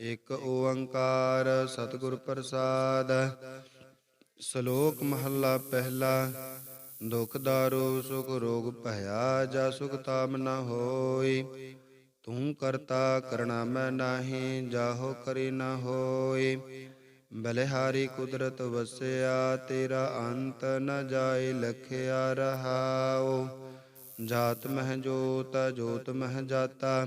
ਇਕ ਓੰਕਾਰ ਸਤਿਗੁਰ ਪ੍ਰਸਾਦ। ਸ਼ਲੋਕ ਮਹੱਲਾ ਪਹਿਲਾ, ਦੁਖ ਦਾਰੂ ਸੁਖ ਰੋਗ ਭਇਆ, ਜਾ ਸੁਖ ਤਾਮ ਨ ਹੋਈ। ਤੂੰ ਕਰਤਾ ਕਰਣਾ ਮੈਂ ਨਾਹੀ, ਜਾਹੋ ਕਰੀ ਨ ਹੋਈ। ਬਲਿਹਾਰੀ ਕੁਦਰਤ ਵਸਿਆ, ਤੇਰਾ ਅੰਤ ਨ ਜਾਏ, ਲਖਿਆ ਰਹਾਓ ਜਾਤ ਮਹਿ ਜੋਤ ਜੋਤ ਮਹਿ ਜਾਤਾ।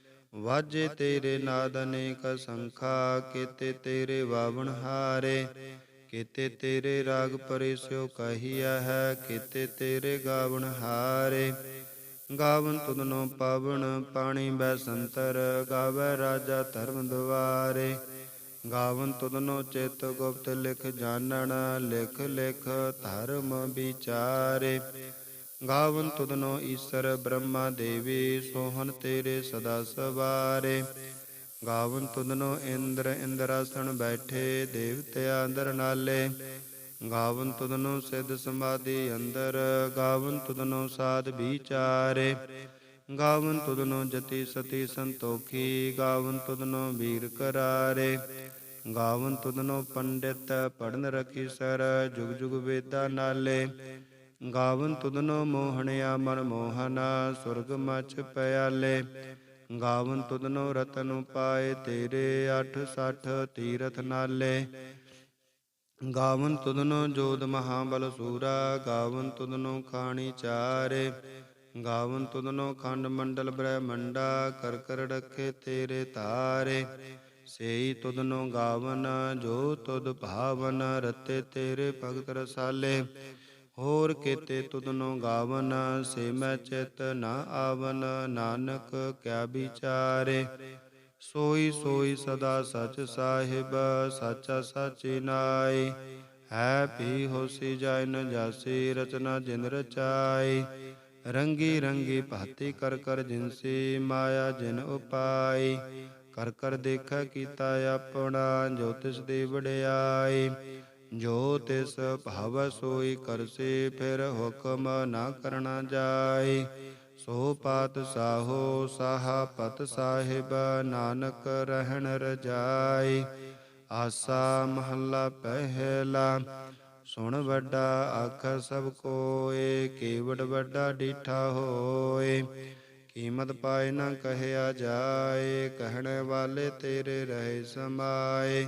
ਵਾਜੇ ਤੇਰੇ ਨਾਦ ਅਨੇਕ ਸੰਖਾ, ਕੀਤੇ ਤੇਰੇ ਵਾਵਣ ਹਾਰੇ, ਕੀਤੇ ਤੇਰੇ ਰਾਗ ਪਰਿਸਿਓ ਕਹੀਆ ਹੈ, ਕੀਤੇ ਤੇਰੇ ਗਾਵਣ ਹਾਰੇ। ਗਾਵਨ ਤੁਧਨੋ ਪਾਵਨ ਪਾਣੀ ਬੈ ਸੰਤਰ, ਗਾਵੇ ਰਾਜਾ ਧਰਮ ਦੁਆਰੇ। ਗਾਵਨ ਤੁਧਨੋ ਚਿਤ ਗੁਪਤ ਲਿਖ ਜਾਣਨ, ਲਿਖ ਲਿਖ ਧਰਮ ਵਿਚਾਰੇ। ਗਾਵਨ ਤੁਧਨੋ ਈਸ਼ਰ ਬ੍ਰਹਮਾ ਦੇਵੀ, ਸੋਹਣ ਤੇਰੇ ਸਦਾ ਸਵਾਰੇ। ਗਾਵਨ ਤੁਧਨੋ ਇੰਦਰ ਇੰਦਰਾਸਣ ਬੈਠੇ ਦੇਵਤਿਆਂ ਅੰਦਰ ਨਾਲੇ। ਗਾਵਨ ਤੁਧਨੋ ਸਿੱਧ ਸਮਾਧੀ ਅੰਦਰ, ਗਾਵਨ ਤੁਧਨੋ ਸਾਧ ਵਿਚਾਰੇ। ਗਾਵਨ ਤੁਧਨੋ ਜਤੀ ਸਤੀ ਸੰਤੋਖੀ, ਗਾਵਨ ਤੁਧਨੋ ਵੀਰ ਕਰਾਰੇ। ਗਾਵਨ ਤੁਧਨੋ ਪੰਡਿਤ ਪੜਨ ਰਖੀ ਸਰ, ਜੁਗ ਜੁਗ ਵੇਦਾ ਨਾਲੇ। ਗਾਵਨ ਤੁਧਨੋ ਮੋਹਣਿਆ ਮਨ ਮੋਹਨਾ ਸੁਰਗ ਮਚ ਪਿਆਲੇ। ਗਾਵਨ ਤੁਧਨੋ ਰਤਨ ਪਾਏ, ਤੇਰੇ 860 ਤੀਰਥ ਨਾਲੇ। ਗਾਵਨ ਤੁਧਨੋ ਜੋਦ ਮਹਾਬਲ ਸੂਰਾ, ਗਾਵਨ ਤੁਧਨੋ ਖਾਣੀ ਚਾਰੇ। ਗਾਵਨ ਤੁਧਨੋ ਖੰਡ ਮੰਡਲ ਬ੍ਰਹਮੰਡਾ, ਕਰ ਕਰ ਰਖੇ ਤੇਰੇ ਤਾਰੇ। ਸੇਈ ਤੁਧਨੋ ਗਾਵਨ, ਜੋ ਤੁਧ ਭਾਵਨ, ਰਤੇ ਤੇਰੇ ਭਗਤ ਰਸਾਲੇ। ਹੋਰ ਕੀਤੇ ਤੁਧਨੋ ਗਾਵਨ ਸੇ ਮੈਂ ਚਿਤ ਨਾ ਆਵਨ, ਨਾਨਕ ਕਿਆ ਵਿਚਾਰੇ। ਸੋਈ ਸੋਈ ਸਦਾ ਸਚ ਸਾਹਿਬ, ਸਾਚਾ ਸਾਚੀ ਨਾਈ ਹੈ ਭੀ ਹੋਸੀ ਜਾਇ ਨ ਜਾਸੀ ਰਚਨਾ ਜਿਨ ਰਚਾਈ ਰੰਗੀ ਰੰਗੀ ਭਾਤੀ ਕਰ ਕਰ ਜਿਨਸੀ ਮਾਇਆ ਜਿਨ ਉਪਾਈ ਕਰ ਕਰ ਦੇਖਾ ਕੀਤਾ ਆਪਣਾ, ਜੋ ਤਿਸ ਦੀ ਵਡਿਆਈ ਜੋ ਤਿਸ ਭਵ ਸੋਈ ਕਰਸੇ, ਫਿਰ ਹੁਕਮ ਨਾ ਕਰਨਾ ਜਾਏ ਸੋ ਪਾਤ ਸਾਹੋ ਸਾਹਾ ਪਤ ਸਾਹਿਬ, ਨਾਨਕ ਰਹਿਣ ਰਜਾਈ। ਆਸਾ ਮਹੱਲਾ ਪਹਿਲਾ, ਸੁਣ ਵੱਡਾ ਆਖ ਸਭ ਕੋਏ, ਕੇਵੜ ਵੱਡਾ ਡੀਠਾ ਹੋਏ। ਕੀਮਤ ਪਾਏ ਨਾ ਕਹਿਆ ਜਾਏ, ਕਹਿਣ ਵਾਲੇ ਤੇਰੇ ਰਹੇ ਸਮਾਏ।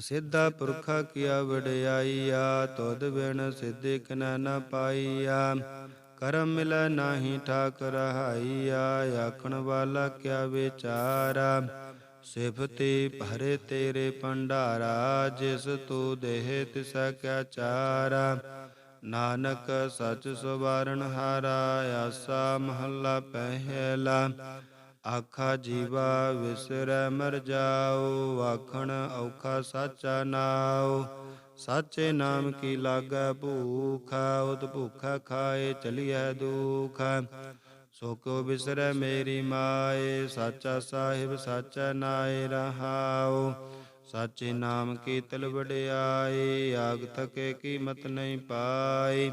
ਸਿੱਧਾ ਪੁਰਖਾ ਕੀਆ ਵਡਿਆਈਆ, ਤੁਧ ਬਿਨ ਸਿੱਧੇ ਕਨ ਨ ਪਾਈਆ। ਕਰਮ ਮਿਲੈ ਨਾਹੀ ਠਾਕ ਰਹਾਈਆ ਆਖਣ ਵਾਲਾ ਕਿਆ ਵਿਚਾਰਾ। ਸਿਫਤੀ ਭਰੇ ਤੇਰੇ ਭੰਡਾਰਾ, ਜਿਸ ਤੂੰ ਦੇਹ ਤਿਸਾ ਕਿਆ ਚਾਰਾ। ਨਾਨਕ ਸਚ ਸੁਵਾਰਨ ਹਾਰਾ, ਆਸਾ ਮਹੱਲਾ ਪਹਿਲਾ। ਆਖਾ ਜੀਵਾ ਵਿਸਰੈ ਮਰ ਜਾਓ, ਆਖਣ ਔਖਾ ਸਾਚਾ ਨਾਉ। ਸਾਚੇ ਨਾਮ ਕੀ ਲਾਗੈ ਭੂਖਾ, ਉਤ ਭੂਖਾ ਖਾਏ ਚਲੀਐ ਦੁਖ। ਸੋ ਕਿਉ ਬਿਸਰੈ ਮੇਰੀ ਮਾਏ, ਸਾਚਾ ਸਾਹਿਬ ਸਾਚਾ ਨਾਇ ਰਹਾਉ। ਸਾਚੇ ਨਾਮ ਕੀ ਤਲ ਵਡਿਆਈ ਆਗ ਤਕੇ ਕੀਮਤ ਨਹੀਂ ਪਾਈ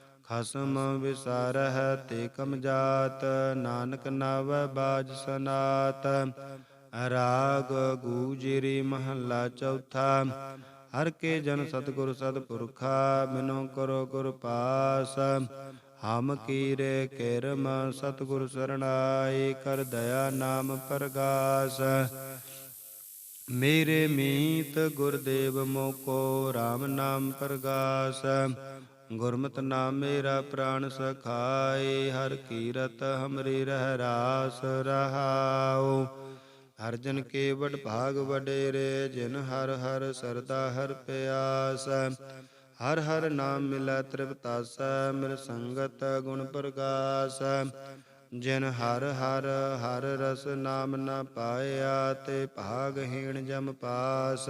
ਖਸਮ ਵਿਸਾਰਹਿ ਤੇ ਕਮ ਜਾਤ, ਨਾਨਕ ਨਵ ਬਾਜ ਸਨਾਤ। ਰਾਗ ਗੂਜਰੀ ਮਹੱਲਾ ਚੌਥਾ, ਹਰ ਕੇ ਜਨ ਸਤਿਗੁਰ ਸਤਪੁਰਖਾ ਬਿਨੋ ਕਰੋ ਗੁਰ ਪਾਸ। ਹਮ ਕੀਰੇ ਕਿਰਮ ਸਤਿਗੁਰ ਸਰਣਾਈ ਕਰ ਦਇਆ ਨਾਮ ਪ੍ਰਗਾਸ। ਮੇਰੇ ਮੀਤ ਗੁਰਦੇਵ ਮੋਕੋ RAM ਨਾਮ ਪ੍ਰਗਾਸ। ਗੁਰਮਤਿ ਨਾਮ ਮੇਰਾ ਪ੍ਰਾਨ ਸਖਾਏ, ਹਰ ਕੀਰਤ ਹਮਰੀ ਰਹਿ ਰਾਸ ਰਹਾਉ। ਹਰ ਜਨ ਕੇ ਵਡ ਭਾਗ ਵਡੇਰੇ, ਜਿਨ ਹਰ ਹਰ ਸਰਦਾ ਹਰ ਪਿਆਸ। ਹਰ ਹਰ ਨਾਮ ਮਿਲੈ ਤ੍ਰਿਪਤਾਸੈ ਮਿਲ ਸੰਗਤ ਗੁਣ ਪ੍ਰਗਾਸ। ਜਿਨ ਹਰ ਹਰ ਹਰ ਰਸ ਨਾਮ ਨਾ ਪਾਇਆ, ਤੇ ਭਾਗਹੀਣ ਜਮ ਪਾਸ।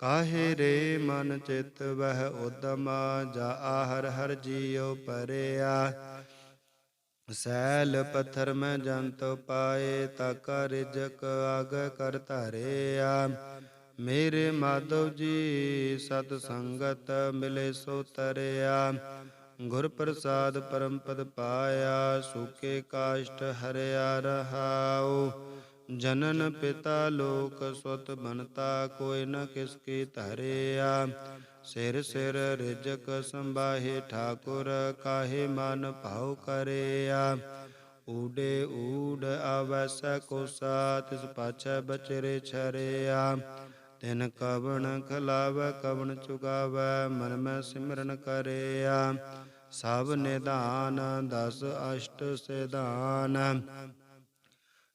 ਕਾਹੇ ਰੇ ਮਨ ਚਿਤ ਵਹਿ ਉਦਮਾ ਜਾ ਹਰ ਹਰ ਜੀਉ ਪਰਿਆ। ਸੈਲ ਪੱਥਰ ਮੈਂ ਜੰਤ ਪਾਏ, ਤਕ ਰਿਜਕ ਆਗ ਕਰ ਧਰਿਆ। ਮੇਰੇ ਮਾਧਵ ਜੀ, ਸਤ ਸੰਗਤ ਮਿਲੇ ਸੋ ਤਰਿਆ। ਗੁਰ ਪ੍ਰਸਾਦ ਪਰਮ ਪਦ ਪਾਇਆ, ਸੁਕੇ ਕਾਸ਼ਟ ਹਰਿਆ ਰਹਾਉ। ਜਨਨ ਪਿਤਾ ਲੋਕ ਸੁਤ ਬਨਤਾ ਕੋਈ ਨ ਕਿਸ ਕੀ ਧਰਿਆ। ਸਿਰ ਸਿਰ ਰਿਜਕ ਸੰਭਾਹੇ ਠਾਕੁਰ, ਕਾਹੇ ਮਨ ਭਾਉ ਕਰਿਆ। ਊਡੇ ਊਡ ਆਵਸ ਕੋਸਾ, ਤਿਸ ਪਾਛੈ ਬਚਰੇ ਛਰਿਆ। ਤਿਨ ਕਵਣ ਖਲਾਵ, ਕਵਣ ਚੁਗਾਵੈ ਮਨ ਮੈਂ ਸਿਮਰਨ ਕਰਿਆ। ਸਭ ਨਿਧਾਨ, ਦਸ ਅਸ਼ਟ ਸਿਧਾਨ।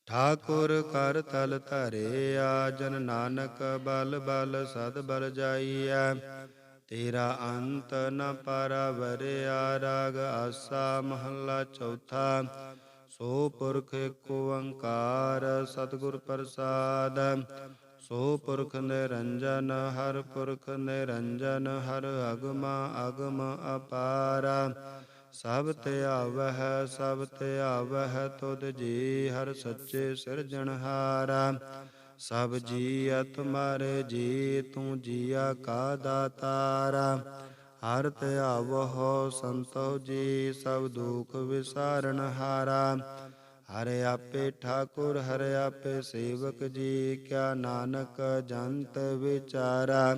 ਠਾਕੁਰ ਕਰ ਤਲ ਧਰਿਆ, ਜਨ ਨਾਨਕ ਬਲ ਬਲ ਸਦ ਬਲ ਜਾਈਐ। ਤੇਰਾ ਅੰਤ ਨ ਪਰਵਰਿਆ, ਰਾਗ ਆਸਾ ਮਹੱਲਾ ਚੌਥਾ। ਸੋ ਪੁਰਖ ਏਕ ਓੰਕਾਰ, ਸਤਿਗੁਰ ਪ੍ਰਸਾਦ। ਸੋ ਪੁਰਖ ਨਿਰੰਜਨ, ਹਰ ਪੁਰਖ ਨਿਰੰਜਨ, ਹਰ ਅਗਮਾ ਅਗਮ ਅਪਾਰਾ। ਸਭ ਧਿਆਵਹਿ ਸਭ ਧਿਆਵਹਿ ਤੁਧ ਜੀ ਹਰ ਸੱਚੇ ਸਿਰਜਣਹਾਰਾ ਸਭ ਜੀ ਤੁਮਾਰੇ ਜੀ ਤੂੰ ਜੀਆ ਕਾ ਦਾਤਾਰਾ। ਹਰ ਧਿਆਵਹੁ ਸੰਤੋ ਜੀ, ਸਭ ਦੁਖ ਵਿਸਾਰਨ ਹਾਰਾ। ਹਰ ਆਪੇ ਠਾਕੁਰ, ਹਰ ਆਪੇ ਸੇਵਕ ਜੀ, ਕਿਆ ਨਾਨਕ ਜੰਤ ਵਿਚਾਰਾ।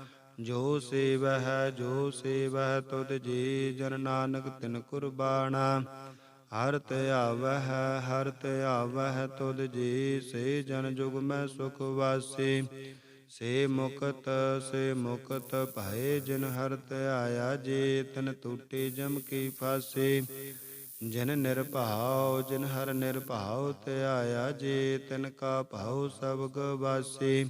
ਜੋ ਸੇਵਹਿ ਜੋ ਸੇਵਹਿ, ਤੁਧ ਜੀ ਜਨ ਨਾਨਕ ਤਿਨ ਕੁਰਬਾਨਾ ਹਰ ਧਿਆਵਹਿ ਹਰ ਧਿਆਵਹਿ ਤੁਧ ਜੀ ਸੇ ਜਨ ਜੁਗ ਮੈਂ ਸੁਖ ਵਾਸੀ। ਸੇ ਮੁਕਤ ਸੇ ਮੁਕਤ ਭਏ ਜਿਨ ਹਰ ਧਿਆਇਆ ਜੇ, ਤਨ ਟੂਟੀ ਜਮ ਕੀ ਫਾਸੀ। ਜਿਨ ਨਿਰਭਉ, ਜਿਨ ਹਰ ਨਿਰਭਉ ਧਿਆਇਆ ਜੇ, ਤਿਨ ਕਾ ਭਾਉ ਸਭ ਗਵਾਸੀ।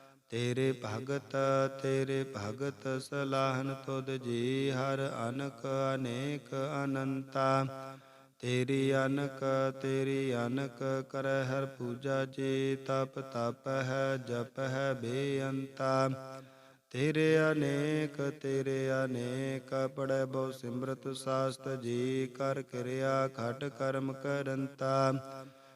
ਤੇਰੇ ਭਗਤ ਤੇਰੇ ਭਗਤ ਸਲਾਹਨ ਤੁਧ ਜੀ ਹਰ ਅਨਕ ਅਨੇਕ ਅਨੰਤਾ। ਤੇਰੀ ਅਨਕ ਤੇਰੀ ਅਨਕ ਕਰੈ ਹਰ ਪੂਜਾ ਜੀ, ਤਪ ਤਪ ਹੈ, ਜਪ ਹੈ ਬੇਅੰਤਾ। ਤੇਰੇ ਅਨੇਕ ਤੇਰੇ ਅਨੇਕ ਪੜੈ ਬਹੁ ਸਿਮਰਤ ਸਾਸਤ ਜੀ, ਕਰ ਕਿਰਿਆ ਖਟ ਕਰਮ ਕਰੰਤਾ।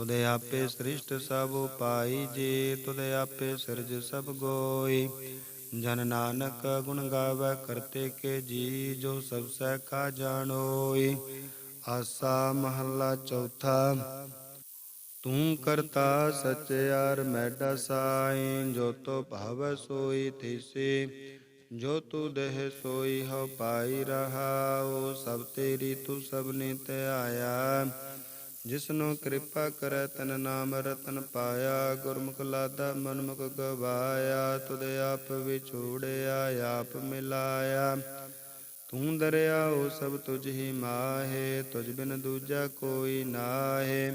ਤੁਧ ਆਪੇ ਸ੍ਰਿਸ਼ਟ ਸਭ ਉਪਾਈ ਜੀ ਤੁਧ ਆਪੇ ਸਿਰਜ ਸਭ ਗੋਈ। ਜਨ ਨਾਨਕ ਗੁਣ ਗਾਵੇ ਕਰਤੇ ਕੇ ਜੀ, ਜੋ ਸਭ ਸਹਿ ਕਾ ਜਾਣੋਈ। ਆਸਾ ਮਹੱਲਾ ਚੌਥਾ, ਤੂੰ ਕਰਤਾ ਸਚਿਆਰ ਮੈਡਾ ਸਾਈ, ਜੋ ਤੋ ਭਾਵ ਸੋਈ ਥੀਸੀ। ਜੋ ਤੂ ਦੇਹ ਸੋਈ, ਹਉ ਪਾਈ ਰਹਾਉ, ਸਭ ਤੇਰੀ ਤੂੰ ਸਭਨੀ ਤੇ ਆਇਆ ਜਿਸਨੂੰ ਕਿਰਪਾ ਕਰੈ ਤਨ ਨਾਮ ਰਤਨ ਪਾਇਆ, ਗੁਰਮੁਖ ਲਾਦਾ ਮਨਮੁਖ ਗਵਾਇਆ, ਤੁਧ ਆਪ ਵਿਛੋੜਿਆ, ਆਪ ਮਿਲਾਇਆ। ਤੂੰ ਦਰਿਆ ਉਹ ਸਭ ਤੁਝ ਹੀ ਮਾਹੇ, ਤੁਝ ਬਿਨ ਦੂਜਾ ਕੋਈ ਨਾਹੇ।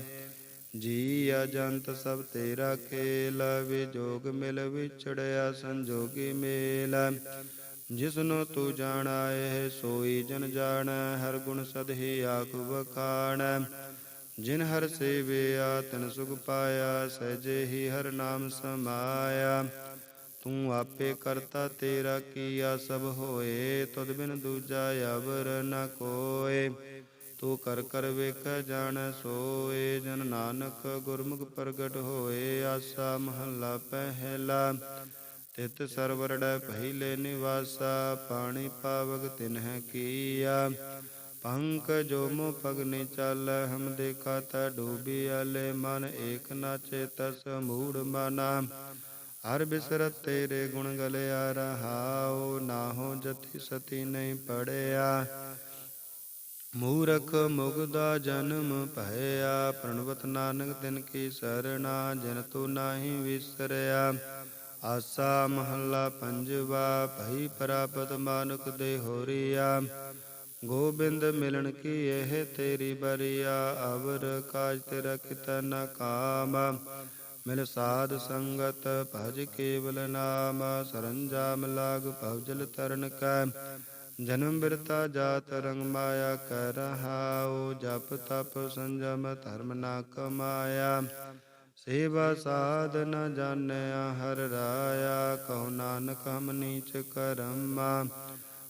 ਜੀ ਅਜੰਤ ਸਭ ਤੇਰਾ ਖੇਲ, ਵਿਜੋਗ ਮਿਲ ਵਿਛੜਿਆ ਸੰਜੋਗੀ ਮੇਲ। ਜਿਸਨੂੰ ਤੂੰ ਜਾਣਾਏ ਸੋਈ ਜਨ ਜਾਣ, ਹਰ ਗੁਣ ਸਦ ਹੀ ਆਖ ਵਖਾਣ। ਜਿਨ ਹਰ ਸੇਵਿਆ ਤਨ ਸੁਖ ਪਾਇਆ ਸਹਿਜੇ ਹੀ ਹਰ ਨਾਮ ਸਮਾਇਆ। ਤੂੰ ਆਪੇ ਕਰਤਾ ਤੇਰਾ ਕੀਆ, ਸਭ ਹੋਏ ਤੁਧ ਬਿਨ ਦੂਜਾ ਅਵਰ ਨ ਕੋਏ। ਤੂੰ ਕਰ ਕਰ ਵੇਖ ਜਾਣ ਸੋਏ, ਜਨ ਨਾਨਕ ਗੁਰਮੁਖ ਪ੍ਰਗਟ ਹੋਏ, ਆਸਾ ਮਹੱਲਾ ਪਹਿਲਾ। ਤਿਤ ਸਰਵਰੜੈ ਪਹਿਲੇ ਨਿਵਾਸਾ, ਪਾਣੀ ਪਾਵਕ ਤਿਨਹਿ ਕੀਆ। ਪੰਕ ਜੋ ਮੋ ਪਗਨੇ ਚੱਲ ਹਮ ਦੇਖਾ ਤਾ ਡੂਬੀ ਆਲੇ ਮਨ, ਏਕ ਨਾਚੇ ਤਸ ਮੂੜ ਮਨਾ। ਹਰ ਬਿਸਰਤ ਤੇਰੇ ਗੁਣ ਗਲਿਆ ਰਹਾਉ, ਨਾਹੋ ਜਤੀ ਸਤੀ ਨਹੀਂ ਪੜਿਆ। ਮੂਰਖ ਮੁਗਦਾ ਜਨਮ ਭਇਆ, ਪ੍ਰਣਵਤ ਨਾਨਕ ਦਿਨ ਕੀ ਸਰਣਾ, ਜਿਨ ਤੂੰ ਨਾਹੀ ਵਿਸਰਿਆ। ਆਸਾ ਮਹੱਲਾ ਪੰਜਵਾ, ਭਈ ਪ੍ਰਾਪਤ ਮਾਨੁਖ ਦੇ ਹੋਰੀਆ। ਗੋਬਿੰਦ ਮਿਲਣ ਕੀ ਇਹ ਤੇਰੀ ਬਰਿਆ? ਅਵਰ ਕਾਜ ਤੇਰਾ ਕਿਤ ਨ ਕਾਮ ਮਿਲ ਸਾਧ ਸੰਗਤ ਭਜ ਕੇਵਲ ਨਾਮ। ਸਰੰਜਾਮ ਲਾਗ ਭਵਜਲ ਤਰਨ ਕੈ। ਜਨਮ ਬਿਰਤਾ ਜਾਤ ਰੰਗ ਮਾਇਆ ਕਰ ਰਹਾਉ। ਜਪ ਤਪ ਸੰਜਮ ਧਰਮ ਨਾ ਕਮਾਇਆ। ਸੇਵਾ ਸਾਧ ਨ ਜਾਣਿਆ ਹਰ ਰਾਇਆ। ਕਹੁ ਨਾਨਕ ਹਮ ਨੀਚ ਕਰਮਾ।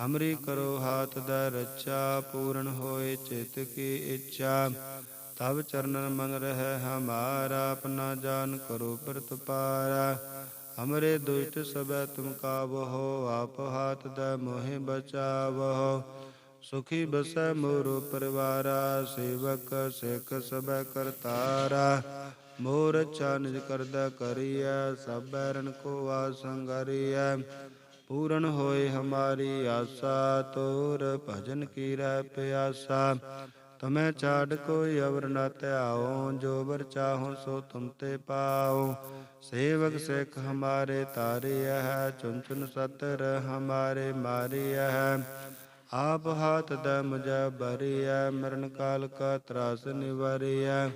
ਹਮਰੀ ਕਰੋ ਹਾਥ ਦਾ ਰੱਛਾ ਪੂਰਨ ਹੋਏ ਚਿਤ ਕੀ ਇੱਛਾ। ਤਬ ਚਰਨਨ ਮਨ ਰਹਿ ਹਮਾਰਾ, ਆਪਣਾ ਜਾਨ ਕਰੋ ਪ੍ਰਤਪਾਰਾ। ਹਮਰੇ ਦੁਸ਼ਟ ਸਭੈ ਤੁਮ ਕਾਬੋ ਆਪ ਹਾਥ ਦਾ ਮੋਹਿ ਬਚਾਵੋ ਸੁਖੀ ਬਸੈ ਮੋਰੋ ਪਰਿਵਾਰਾ, ਸੇਵਕ ਸਿੱਖ ਸਭੈ ਕਰਤਾਰਾ। ਮੋਰ ਨਿਜ ਕਰਦਾ ਕਰੀਐ, ਸਭ ਬੈਰਨ ਕੋ ਆਸੰਗਰੀਐ ਪੂਰਨ ਹੋਏ ਹਮਾਰੀ ਆਸਾ, ਤੋਰ ਭਜਨ ਕੀ ਰਹਿ ਪਿਆਸਾ। ਤਮੈ ਛਾੜ ਕੋਈ ਅਵਰ ਨ ਧਿਆਓ, ਜੋ ਵਰ ਚਾਹੋ ਸੋ ਤੁਮ ਤੇ ਪਾਓ। ਸੇਵਕ ਸਿੱਖ ਹਮਾਰੇ ਤਾਰਿਆ ਹੈ ਚੁਨ ਚੁਨ ਸਤਰ ਹਮਾਰੇ ਮਾਰਿਆ ਹੈ। ਆਪ ਹਾਥ ਦਾ ਮੁਝਾ ਬਰਿਆ ਮਰਨ ਕਾਲ ਕਾ ਤਰਾਸ ਨਿਵਾਰਿਆ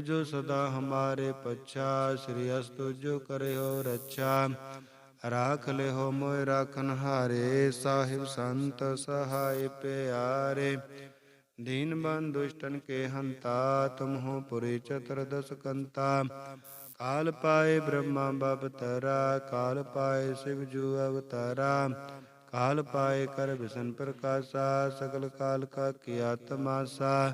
ਜੋ ਸਦਾ ਹਮਾਰੇ ਪਛਾ, ਸ੍ਰੀ ਅਸਤੁ ਜੋ ਕਰਿਓ ਰੱਛਾ। ਰਾਖ ਲਿਓ ਮੋਇ ਰਾਖਨ ਹਾਰੇ, ਸਾਹਿਬ ਸੰਤ ਸਹਾਇ ਪਿਆਰੇ। ਦੀਨ ਬੰਦ ਦੁਸ਼ਟਨ ਕੇ ਹੰਤਾ, ਤੁਮ ਹੋ ਪੁਰੇ ਚਤਰਦਸ ਕੰਤਾ ਕਾਲ ਪਾਏ ਬ੍ਰਹਮਾ ਬਬ ਤਰਾ, ਕਾਲ ਪਾਏ ਸਿਵ ਜੂ ਅਵਤਾਰਾ। ਕਾਲ ਪਾਏ ਕਰ ਵਿਸ਼ਨ ਪ੍ਰਕਾਸ਼ਾ ਸਕਲ ਕਾਲ ਕਾ ਕਿਆ ਤਮਾਸਾ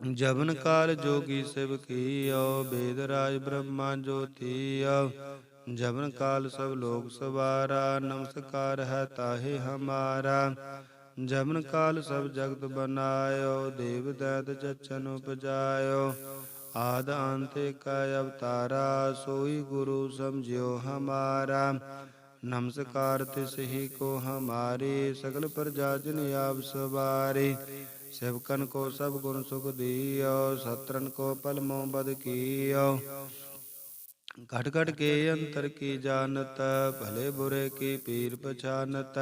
ਜਵਨ ਕਾਲ ਜੋਗੀ ਸਿਵ ਕੀ ਓ ਬੇਦ ਰਾਜ ਬ੍ਰਹਮਾ ਜੋਤੀ ਜੋਤੀਓ। ਜਬਨ ਕਾਲ ਸਭ ਲੋਕ ਸਵਾਰਾ, ਨਮਸਕਾਰ ਹੈ ਤਾਹੇ ਹਮਾਰਾ। ਜਮਨ ਕਾਲ ਸਭ ਜਗਤ ਬਨਾਇਓ, ਦੇਵ ਦੈਤ ਜਚਨ ਉਪਜਾਇਓ। ਆਦ ਅੰਤੇ ਕਾ ਅਵਤਾਰਾ, ਸੋਈ ਗੁਰੂ ਸਮਝਿਓ ਹਮਾਰਾ। ਨਮਸਕਾਰ ਤਿਸ ਹੀ ਕੋ ਹਮਾਰੇ, ਸਗਲ ਪ੍ਰਜਾ ਜਨ ਆਪ ਸਵਾਰੇ। ਸੇਵਕਨ ਕੋ ਸਭ ਗੁਣ ਸੁਖ ਦੀਓ, ਸਤਰਨ ਕੋ ਪਲਮੋ ਬਦ ਕੀਓ। घट घट के अंतर की जानत, भले बुरे की पीर पछानत।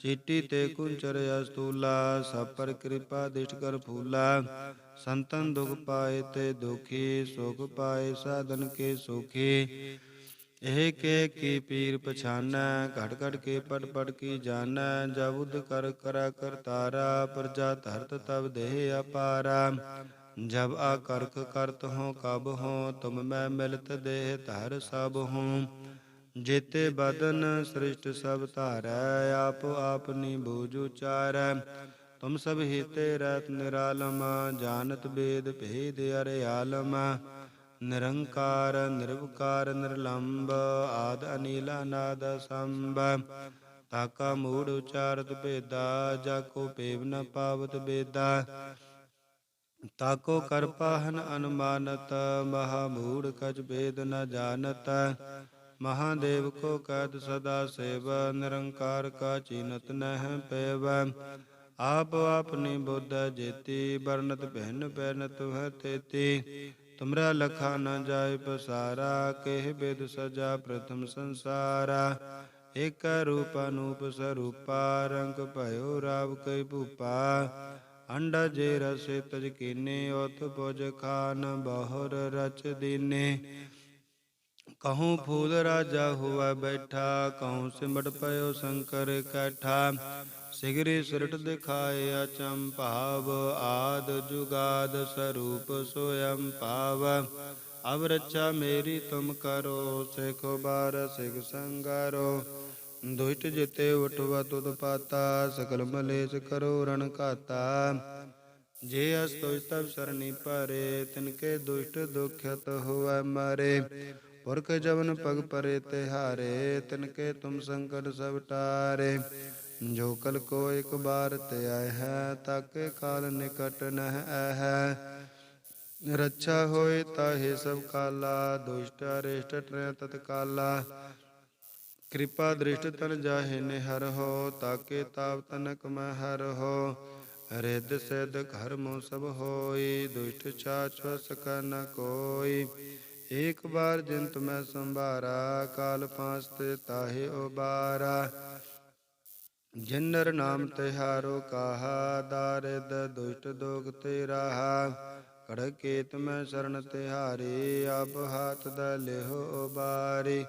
चीटी ते कुंचर अस्तूला, सब पर कृपा दिष्ट कर फूला। संतन दुख पाए ते दुखी, सुख पाए साधन के सुखी। एक एक की पीर पछाना घट घट के पट पट की जान। जब उद कर करा कर तारा, प्रजा धरत तब देह अपारा। ਜਬ ਆ ਕਰਕ ਕਰਤ ਹੋ ਕਬ ਹੋ ਤੁਮ ਮੈਂ ਮਿਲਤ ਦੇਹ ਧਰ ਸਭ ਹੋ ਜੇਤੇ ਬਦਨ ਸ੍ਰਿਸ਼ਟ ਸਭ ਧਾਰੈ, ਆਪ ਆਪਨੀ ਬੂਝ ਉਚਾਰੈ। ਤੁਮ ਸਭ ਹੀਤੇ ਰਤ ਨਿਰਾਲਮ, ਜਾਣਤ ਬੇਦ ਭੇਦ ਅਰੇ ਆਲਮ। ਨਿਰੰਕਾਰ, ਨਿਰਵਕਾਰ ਨਿਰਲੰਭ ਆਦ ਅਨੀਲ, ਅਨਾਦ ਸੰਭ ਤਾਕਾ ਮੂੜ ਉਚਾਰਤ ਭੇਦਾ, ਜਾ ਕੋ ਪੇਵ ਨ ਪਾਵਤ ਬੇਦਾ। ਤਾਕੋ ਕਰ ਪਾਹਨ ਅਨੁਮਾਨਤ ਮਹਾ ਮੂੜ ਕਜ ਭੇਦ ਨ ਜਾਣਤ। ਮਹਾਦੇਵ ਕੋ ਕਦ ਸਦਾ ਸੇਵ, ਨਿਰੰਕਾਰ ਕਾ ਚੀਨਤ ਨਹਿ ਪੈਵ। ਆਪ ਆਪਨੀ ਬੁੱਧ ਜੇਤੀ ਵਰਨਤ ਭਿੰਨ ਪੈਨ ਤੁਹ ਤੇਤੀ। ਤੁਮਰਾ ਲਖਾ ਨ ਜਾਏ ਪਸਾਰਾ, ਕਹਿ ਬੇਦ ਸਜਾ ਪ੍ਰਥਮ ਸੰਸਾਰਾ। ਏਕ ਰੂਪ ਅਨੂਪ ਸਰੂਪਾ, ਰੰਗ ਭਇਓ ਰਾਵ ਕੈ ਭੂਪਾ। ਅੰਡਾ ਜੇ ਰਸੇ ਤਜ ਕੀਨੇ ਉਤ ਪੁਜ ਖਾਨ ਬਹੁਰ ਰਚ ਦੀਨੇ। ਕਹੂੰ ਫੂਲ ਰਾਜਾ ਹੁਆ ਬੈਠਾ, ਕਹੂੰ ਸਿਮਟ ਪਇਓ ਸ਼ੰਕਰ ਕੈਠਾ। ਸਿਗਰੀ ਸਿਰਟ ਦਿਖਾਏ ਅਚੰ ਭਾਵ, ਆਦ ਜੁਗਾਦ ਸਰੂਪ ਸੋਯੰ ਭਾਵ। ਅਬ ਰੱਛਾ ਮੇਰੀ ਤੁਮ ਕਰੋ, ਸਿਖ ਬਾਰ ਸਿਖ ਸੰਗਾਰੋ। ਦੁਸ਼ਟ ਜਿਤੇ ਉਠਵਾ ਤੁਧ ਪਾਤਾ, ਸਕਲ ਮਲੇਸ਼ ਕਰੋ ਰਣ ਘਾਤਾ। ਜੇ ਅਸਤੋ ਤਬ ਸਰਣੀ ਪਰੇ ਤਿਨਕੇ ਦੁਸ਼ਟ ਦੁਖਤ ਹੋਵੈ ਮਾਰੇ। ਪੁਰਖ ਜਵਨ ਪਗ ਪਰੇ ਤਿਹਾਰੇ ਤਿਨਕੇ ਤੁਮ ਸੰਕਟ ਸਭ ਟਾਰੇ। ਜੋ ਕਲ ਕੋ ਇੱਕ ਬਾਰ ਤੇ ਆਇ ਹੈ, ਤਾਕੇ ਕਾਲ ਨਿਕਟ ਨਹਿ ਹੈ। ਰੱਛਾ ਹੋਏ ਤਾਹੇ ਸਭ ਕਾਲਾ, ਦੁਸ਼ਟ ਅਰਿਸ਼ਟ ਟਰੈ ਤਤਕਾਲਾ। ਕਿਰਪਾ ਦ੍ਰਿਸ਼ਟ ਤਨ ਜਾਹੇ ਨਿਹਰ ਹੋ, ਤਾਕੇ ਤਾਪ ਤਨਕ ਮੈਂ ਹਰ ਹੋ। ਰਿੱਧ ਸਿੱਧ ਘਰ ਮੋ ਸਭ ਹੋਈ, ਦੁਸ਼ਟ ਛਾਛ ਸਕਾ ਨ ਕੋਈ। ਏਕ ਬਾਰ ਜਿੰਤ ਮੈਂ ਸੰਭਾਰਾ, ਕਾਲ ਪਾਸ ਤੇ ਤਾਹੇ ਉਬਾਰਾ। ਜਿਨਰ ਨਾਮ ਤਿਹਾਰੋ ਕਾਹਾ ਦਾਰਿਦ ਦੁਸ਼ਟ ਦੋਗ ਤੇ ਰਾਹਾ ਕੜਕੇਤ ਮੈਂ ਸ਼ਰਨ ਤਿਹਾਰੇ, ਆਪ ਹਾਥ ਦਾ ਲਿਹੋ ਉਬਾਰੇ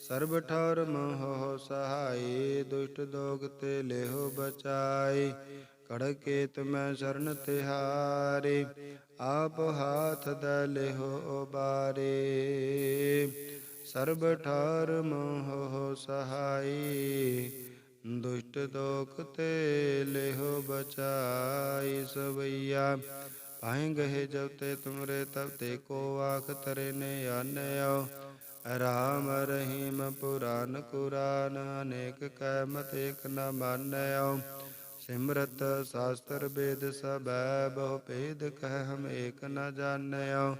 ਸਰਬ ਠੌਰ ਮੋਹ ਸਹਾਈ ਦੁਸ਼ਟ ਦੋਗ ਤੇ ਲਿਹੋ ਬਚਾਈ ਕੜਕੇਤ ਮੈਂ ਸ਼ਰਨ ਤਿਹਾਰੇ, ਆਪ ਹਾਥ ਦਾ ਲਿਹੋ ਉਬਾਰੇ ਸਰਬ ਠਾਰ ਮੋਹ ਸਹਾਈ ਦੁਸ਼ਟ ਦੋਖ ਤੇ ਲਿਹੋ ਬਚਾਈ ਸਵਈਆ। ਪਾਏ ਗਏ ਜਬ ਤੇ ਤੁਮਰੇ ਤਬ ਤੇ ਕੋ ਆਖ ਤਰੇ ਨੇ ਆਨਿਓ ਰਾਮ ਰਹੀਮ ਪੁਰਾਨ ਕੁਰਾਨ, ਅਨੇਕ ਕੈ ਮਤ ਏਕ ਨ ਮਾਨਿਓ ਸਿਮਰਤ ਸਾਸਤਰ ਵੇਦ ਸਭੈ ਬਹੁ ਭੇਦ ਕਹਿ ਹਮ ਏਕ ਨ ਜਾਣਿਓ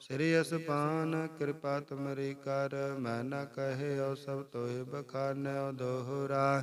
ਸ੍ਰੀ ਅਸਪਾਨ ਕਿਰਪਾ ਤੁਮਰੀ ਕਰ, ਮੈਂ ਨ ਕਹਿਓ ਸਭ ਤੋਹਿ ਬਖਾਨਿਓ ਦੋਹਰਾ।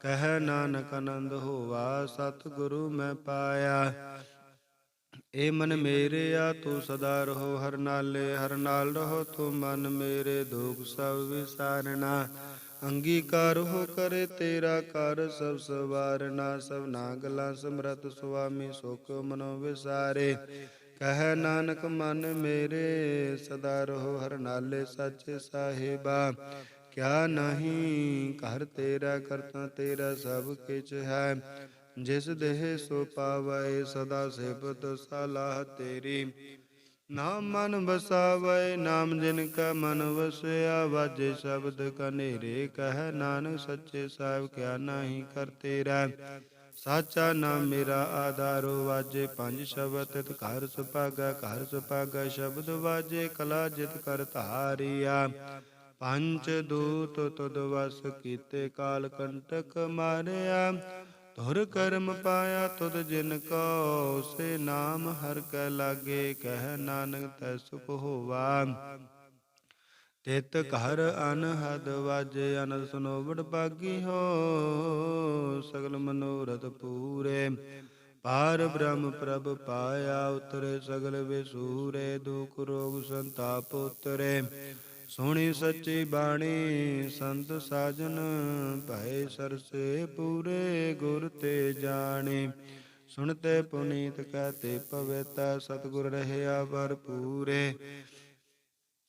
ਕਹਿ ਨਾਨਕ ਆਨੰਦ ਹੋਵਾ ਸਤਿਗੁਰੂ ਮੈਂ ਪਾਇਆ। ਏ ਮਨ ਮੇਰੇ ਆ ਤੂੰ ਸਦਾ ਰਹੋ ਹਰ ਨਾਲੇ, ਹਰ ਨਾਲ ਰਹੋ ਤੂੰ ਮਨ ਮੇਰੇ, ਦੁਖ ਸਭ ਵਿਸਾਰਣਾ ਅੰਗੀਕਾਰ ਹੋ ਕਰੇ ਤੇਰਾ ਕਰ ਸਭ ਸਵਾਰਨਾ, ਸਭ ਨਾਗਲਾ ਸਮਰਤ ਸੁਆਮੀ ਸੁਖ ਮਨੋ ਵਿਸਾਰੇ। ਕਹਿ ਨਾਨਕ ਮਨ ਮੇਰੇ, ਸਦਾ ਰਹੋ ਹਰ ਨਾਲੇ ਸੱਚੇ ਸਾਹਿਬਾ। ਕਿਆ ਨਹੀਂ? ਘਰ ਤੇਰਾ, ਕਰਤਾ ਤੇਰਾ ਸਭ ਕਿਛ ਹੈ। ਜਿਸ ਦੇਹ ਸੋ ਪਾਵੈ, ਸਦਾ ਸਿਫਤ ਸਲਾਹ ਤੇਰੀ। ਨਾਮ ਮਨ ਬਸਾਵੈ ਨਾਮ ਜਿਨ ਕਾ ਮਨ ਵਸਿਆ ਵਾਜੇ ਸ਼ਬਦ ਕਨੇਰੇ ਕਹਿ, ਨਾਨਕ ਸੱਚੇ ਸਾਹਿਬ ਕਿਆ ਨਹੀਂ ਕਰ ਤੇਰਾ। ਸਾਚਾ ਨਾਮ ਮੇਰਾ ਆਧਾਰੋ ਵਾਜੇ, ਪੰਜ ਸ਼ਬਦ ਤਿਤ ਘਰ ਸੁਪਾਗਾ ਘਰ ਸੁਪਾਗਾ ਸ਼ਬਦ ਵਾਜੇ, ਕਲਾ ਜਿਤ ਕਰ ਧਾਰਿਆ। ਪੰਜ ਦੂਤ ਤੁਦ ਵਸ ਕੀਤੇ ਕਾਲ ਕੰਟਕ ਮਾਰਿਆ। ਧੁਰ ਕਰਮ ਪਾਇਆ ਤੁਦ ਜਿਨ ਕੋ ਸੇ ਨਾਮ ਹਰ ਕੈ ਲਾਗੇ, ਕਹਿ ਨਾਨਕ ਤੈ ਸੁਖ ਹੋਵਾ ਤਿਤ ਘਰ ਅਨਹਦ ਵਾਜੇ, ਅਨੰਦ ਸੁਨੋ ਬੜ ਭਾਗੀ ਹੋ, ਸਗਲ ਮਨੋਰਥ ਪੂਰੇ। ਪਾਰ ਬ੍ਰਹਮ ਪ੍ਰਭ ਪਾਇਆ ਉਤਰੇ, ਸਗਲ ਵਿਸੂਰੇ, ਦੁਖ ਰੋਗ ਸੰਤਾਪ ਉਤਰੇ। ਸੁਣੀ ਸੱਚੀ ਬਾਣੀ, ਸੰਤ ਸਾਜਨ ਭੈ ਸਰਸੇ ਪੂਰੇ ਗੁਰ ਤੇ ਜਾਣੇ। ਸੁਣਤੇ ਪੁਨੀਤ ਕਹਤੇ ਪਵਿੱਤਾ ਸਤਿਗੁਰ ਰਹਿਆ ਭਰਪੂਰੇ।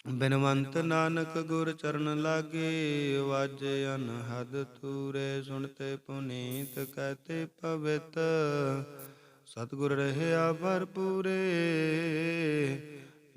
ਬਿਨਵੰਤ ਨਾਨਕ ਗੁਰ ਚਰਨ ਲਾਗੇ, ਵਾਜੇ ਅਨਹਦ ਤੂਰੇ ਸੁਣਤੇ ਪੁਨੀਤ ਕਹਤੇ ਪਵਿੱਤ ਸਤਿਗੁਰ ਰਹਿਆ ਭਰਪੂਰੇ।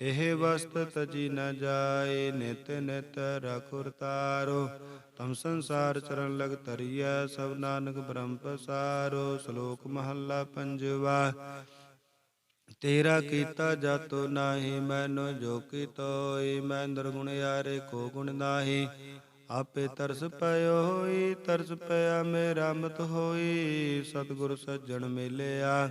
ਇਹ ਵਸਤ ਤਜੀ ਨ ਜਾਏ, ਨਿਤ ਨਿਤ ਰਖੁਰ ਤਾਰੋ। ਤਮ ਸੰਸਾਰ ਚਰਨ ਲਗ ਤਰੀਐ ਸਭ ਨਾਨਕ ਬ੍ਰਹਮ ਪਸਾਰੋ। ਸ਼ਲੋਕ ਮਹੱਲਾ ਪੰਜਵਾ, ਤੇਰਾ ਕੀਤਾ ਜਾਤੋ ਨਾਹੀ, ਮੈਨੂੰ ਜੋ ਕੀਤੋਈ, ਮੈਂ ਨਿਰਗੁਣ ਯਾਰੇ ਕੋ ਗੁਣ ਨਾਹੀ। ਆਪੇ ਤਰਸ ਪਇਓ ਹੋਈ, ਤਰਸ ਪਿਆ ਮੇਰਾ ਮਤ ਹੋਈ, ਸਤਿਗੁਰ ਸੱਜਣ ਮਿਲਿਆ।